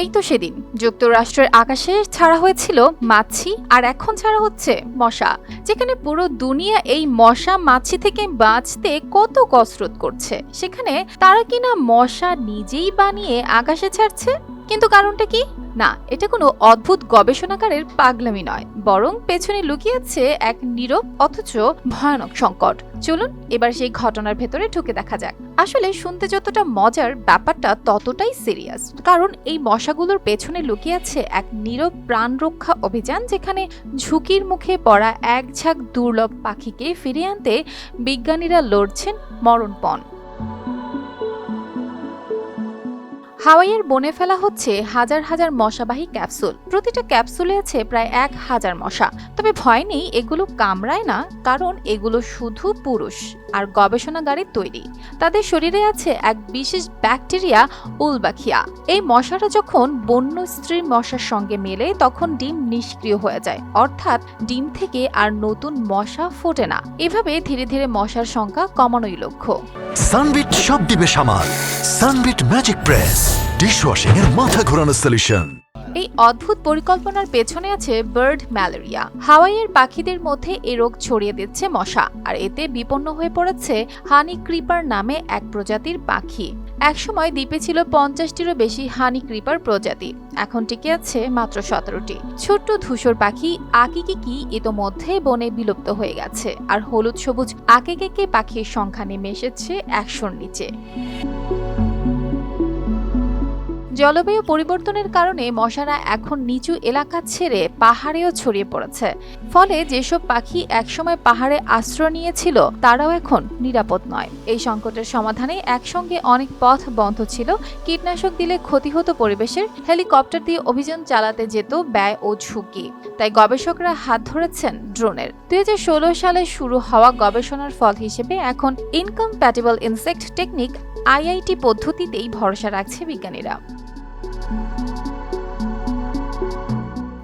এই তো সেদিন। যুক্তরাষ্ট্রের আকাশে ছাড়া হয়েছিল মাছি আর এখন ছাড়া হচ্ছে মশা, যেখানে পুরো দুনিয়া এই মশা মাছি থেকে বাঁচতে কত কসরত করছে। সেখানে তারা কিনা মশা নিজেই বানিয়ে আকাশে ছাড়ছে? কিন্তু কারণটা কি? না, এটা কোনো অদ্ভুত গবেষণাকারের পাগলামি নয়, বরং পেছনে লুকিয়েছে এক নীরব অথচ ভয়ানক সংকট। চলুন, এবার সেই ঘটনার ভেতরে ঢুকে দেখা যাক। আসলে শুনতে যতটা মজার, ব্যাপারটা ততটাই সিরিয়াস। কারণ এই মশাগুলোর পেছনে লুকিয়ে আছে এক নীরব প্রাণ রক্ষা অভিযান, যেখানে ঝুঁকির মুখে পড়া এক ঝাঁক দুর্লভ পাখিকে ফিরিয়ে আনতে বিজ্ঞানীরা লড়ছেন মরণপণ। হাওয়াইয়ের বনে ফেলা হচ্ছে হাজার হাজার মশাবাহী ক্যাপসুল। প্রতিটা ক্যাপসুলে আছে প্রায় এক হাজার মশা। তবে ভয় নেই, এগুলো কামড়ায় না, কারণ এগুলো শুধু পুরুষ আর গবেষণাগারে তৈরি। তাদের শরীরে আছে এক বিশেষ ব্যাকটেরিয়া উলবাখিয়া। এই মশাটা যখন বন্য স্ত্রীর মশার সঙ্গে মেলে, তখন ডিম নিষ্ক্রিয় হয়ে যায়। অর্থাৎ ডিম থেকে আর নতুন মশা ফোটে না। এভাবে ধীরে ধীরে মশার সংখ্যা কমানোই লক্ষ্য। সানবিট সব দিবে সামাল। সানবিট ম্যাজিক প্রেস, ডিশওয়াশিং এর মাথা ঘোরানো সলিউশন এই অদ্ভুত পরিকল্পনার পেছনে আছে বার্ড ম্যালেরিয়া হাওয়াইয়ের পাখিদের মধ্যে এ রোগ ছড়িয়ে দিচ্ছে মশা, আর এতে বিপন্ন হয়ে পড়েছে হানি ক্রিপার নামে এক প্রজাতির পাখি। একসময় দ্বীপে ছিল পঞ্চাশটিরও বেশি হানি ক্রিপার প্রজাতি। এখন টিকে আছে মাত্র সতেরোটি। ছোট্ট ধূসর পাখি আকিকিকি ইতোমধ্যে বনে বিলুপ্ত হয়ে গেছে, আর হলুদ সবুজ আকেকেকে পাখির সংখ্যা নেমে এসেছে একশোর নিচে। জলবায়ু পরিবর্তনের কারণে মশারা এখন নিচু এলাকা ছেড়ে পাহাড়েও ছড়িয়ে পড়েছে। ফলে যেসব পাখি একসময় পাহাড়ে আশ্রয় নিয়েছিল, তারাও এখন নিরাপদ নয়। এই সংকটের সমাধানে একসঙ্গে অনেক পথ বন্ধ ছিল। কীটনাশক দিলে ক্ষতি হতো পরিবেশের হেলিকপ্টার দিয়ে অভিযান চালাতে যেত ব্যয় ও ঝুঁকি। তাই গবেষকরা হাত ধরেছেন ড্রোনের। দুই হাজার ষোলো সালে শুরু হওয়া গবেষণার ফল হিসেবে এখন ইনকম্প্যাটেবল ইনসেক্ট টেকনিক আইআইটি পদ্ধতিতেই ভরসা রাখছে বিজ্ঞানীরা।